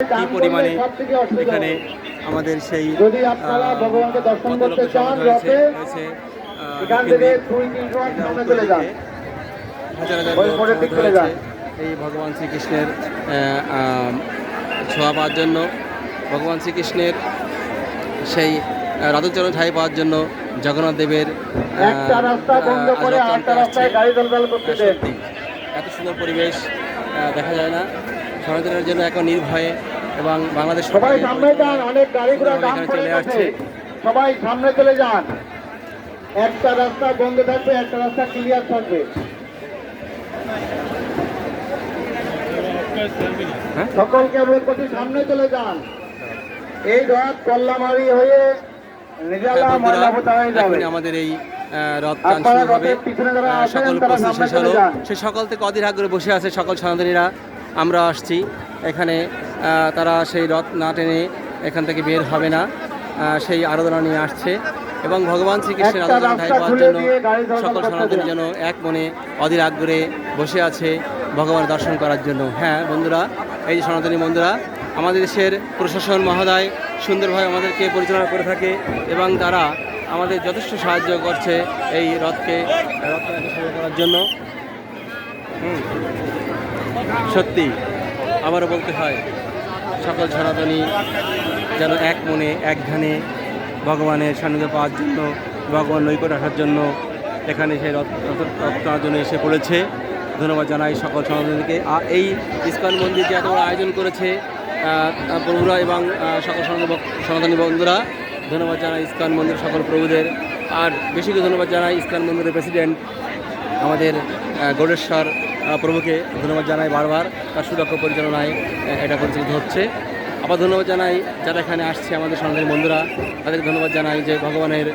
কি পরিমাণে এখানে আমাদের সেই হাজার হাজার এই ভগবান শ্রীকৃষ্ণের ছোঁয়া পাওয়ার জন্য ভগবান শ্রীকৃষ্ণের সেই রাধুচরণ ঠাই পাওয়ার জন্য জগন্নাথ দেবের এত সুন্দর পরিবেশ দেখা যায় না। সনাতনের জন্য এখন নির্ভয়ে এবং বাংলাদেশ সবাই সামনে যান অনেক গাড়ি ঘোড়া দাম চলে আসছে। সবাই সামনে চলে যান। একটা রাস্তা বন্ধ থাকবে একটা রাস্তা ক্লিয়ার থাকবে। হ্যাঁ? সকলকে অনুরোধ করছি সামনে চলে যান। এই রথ কল্লামারি হয়ে নিজালা হ্যাঁ, যাবে। আমাদের এই রথ টান শুরু হবে। সকল প্রস্তুত শেষ হলো। সে সকল থেকে অধীর আগ্রহে বসে আছে সকল সনাতনীরা। আমরা আসছি। এখানে তারা সেই রথ না টেনে এখান থেকে বের হবে না সেই আরাধনা নিয়ে আসছে। এবং ভগবান শ্রীকৃষ্ণের আরাধনা ঠাই পাওয়ার জন্য সকল সনাতনী যেন এক মনে অধীর আগ্রহে বসে আছে ভগবান দর্শন করার জন্য। হ্যাঁ বন্ধুরা এই যে সনাতনী বন্ধুরা আমাদের দেশের প্রশাসন মহোদয় সুন্দরভাবে আমাদেরকে পরিচালনা করে থাকে এবং তারা আমাদের যথেষ্ট সাহায্য করছে এই রথকে রথটাকে শুরু করার জন্য। সত্যি আবারও বলতে হয় সকল সনাতনী যেন এক মনে এক ধ্যানে ভগবানের সান্নিধ্য পাওয়ার জন্য ভগবান নৈকট আসার জন্য এখানে সে রথ জন্য এসে পড়েছে। ধন্যবাদ জানাই সকল সনাতনীকে আর এই ইস্কন মন্দির যে এত আয়োজন করেছে প্রভুরা এবং সকল সনাতনী বন্ধুরা ধন্যবাদ জানাই ইস্কন মন্দির সকল প্রভুদের। আর বেশি ধন্যবাদ জানাই ইস্কন মন্দিরের প্রেসিডেন্ট আমাদের আহ, প্রভুকে ধন্যবাদ জানাই বারবার। তার সুদক্ষ পরিচালনায় এটা পরিচালিত হচ্ছে। আবার ধন্যবাদ জানাই যারা এখানে আসছে আমাদের সনাতনী বন্ধুরা। তাদের ধন্যবাদ জানাই যে ভগবানের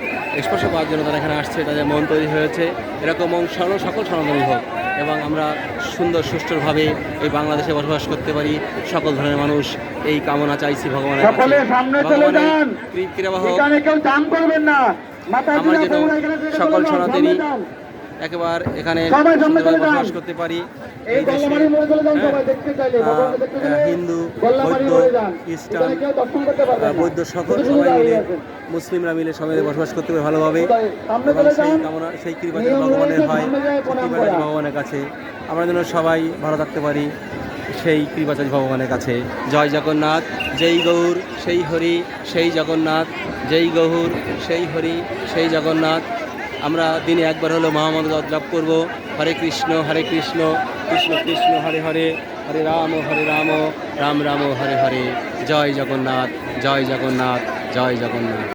স্পর্শ পাওয়ার জন্য তারা এখানে আসছে তাদের মন তৈরি হয়েছে। এরকম সর্ব সকল সনাতনী হোক এবং আমরা সুন্দর সুষ্ঠুভাবে এই বাংলাদেশে বসবাস করতে পারি। সকল ধরনের মানুষ এই কামনা চাইছি ভগবানের। সকলে সনাতনী। একেবারে এখানে যান। বসবাস করতে পারি। এই দেশে যান হ্যাঁ, চাইলে হিন্দু বৌদ্ধ খ্রিস্টান। বৌদ্ধ সকল সবাই মিলে মুসলিমরা মিলে সবাই বসবাস করতে পারে ভালোভাবে। এবং সেই যান। কামনা সেই কৃপা নিয়ম ভগবানের হয় সামনে যায় সেই প্রণাম কৃপা ভগবানের কাছে। আমরা যেন সবাই ভালো থাকতে পারি সেই কৃপাচারী ভগবানের কাছে। জয় জগন্নাথ যেই গৌর সেই হরি সেই জগন্নাথ যেই গৌর সেই হরি সেই জগন্নাথ। আমরা দিনে একবার হলো মহামন্দ জপ করব। হরে কৃষ্ণ হরে কৃষ্ণ কৃষ্ণ কৃষ্ণ, হরে হরে হরে রাম হরে রাম রাম রাম, হরে হরে। জয় জগন্নাথ জয় জগন্নাথ জয় জগন্নাথ।